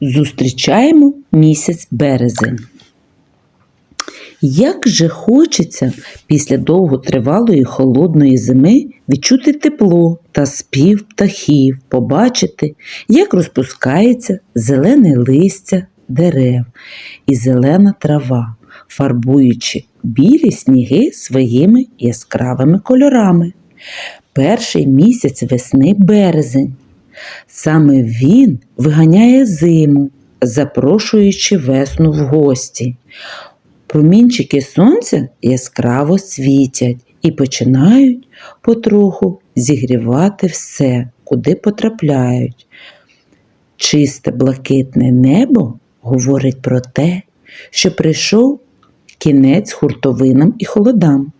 Зустрічаємо місяць березень. Як же хочеться після довготривалої холодної зими відчути тепло та спів птахів, побачити, як розпускається зелене листя дерев і зелена трава, фарбуючи білі сніги своїми яскравими кольорами. Перший місяць весни березень. Саме він виганяє зиму, запрошуючи весну в гості. Промінчики сонця яскраво світять і починають потроху зігрівати все, куди потрапляють. Чисте блакитне небо говорить про те, що прийшов кінець хуртовинам і холодам.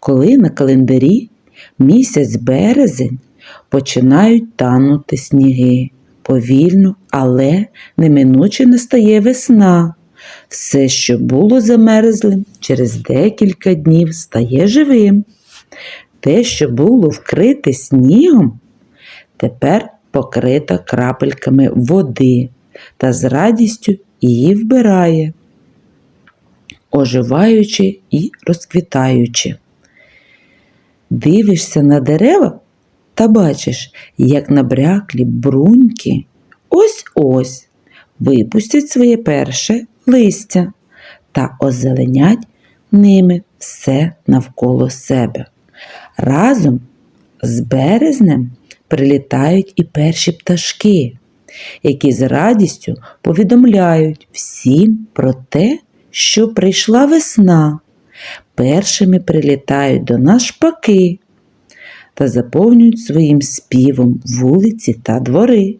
Коли на календарі місяць березень починають танути сніги. Повільно, але неминуче настає весна. Все, що було замерзлим, через декілька днів стає живим. Те, що було вкрите снігом, тепер покрита крапельками води та з радістю її вбирає, оживаючи і розквітаючи. Дивишся на дерева та бачиш, як набряклі бруньки ось-ось випустять своє перше листя та озеленять ними все навколо себе. Разом з березнем прилітають і перші пташки, які з радістю повідомляють всім про те, що прийшла весна. Першими прилітають до нас шпаки та заповнюють своїм співом вулиці та двори.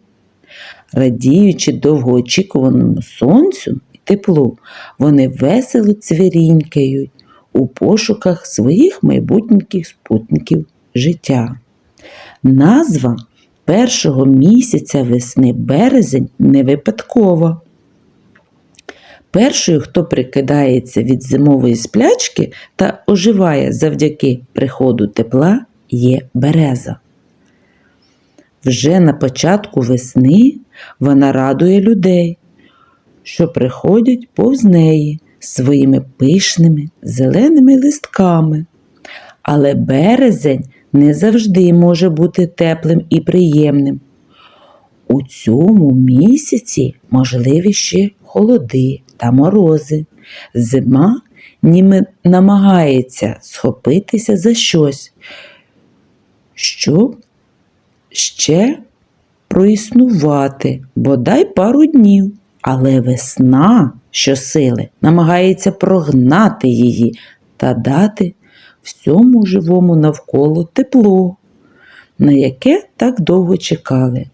Радіючи довгоочікуваному сонцю і теплу, вони весело цвірінькають у пошуках своїх майбутніх спутників життя. Назва першого місяця весни березень не випадкова. Першою, хто прикидається від зимової сплячки та оживає завдяки приходу тепла, є береза. Вже на початку весни вона радує людей, що приходять повз неї своїми пишними зеленими листками. Але березень не завжди може бути теплим і приємним. У цьому місяці можливі ще холоди та морози. Зима ніби намагається схопитися за щось, щоб ще проіснувати бодай пару днів, але весна щосили намагається прогнати її та дати всьому живому навколо тепло, на яке так довго чекали.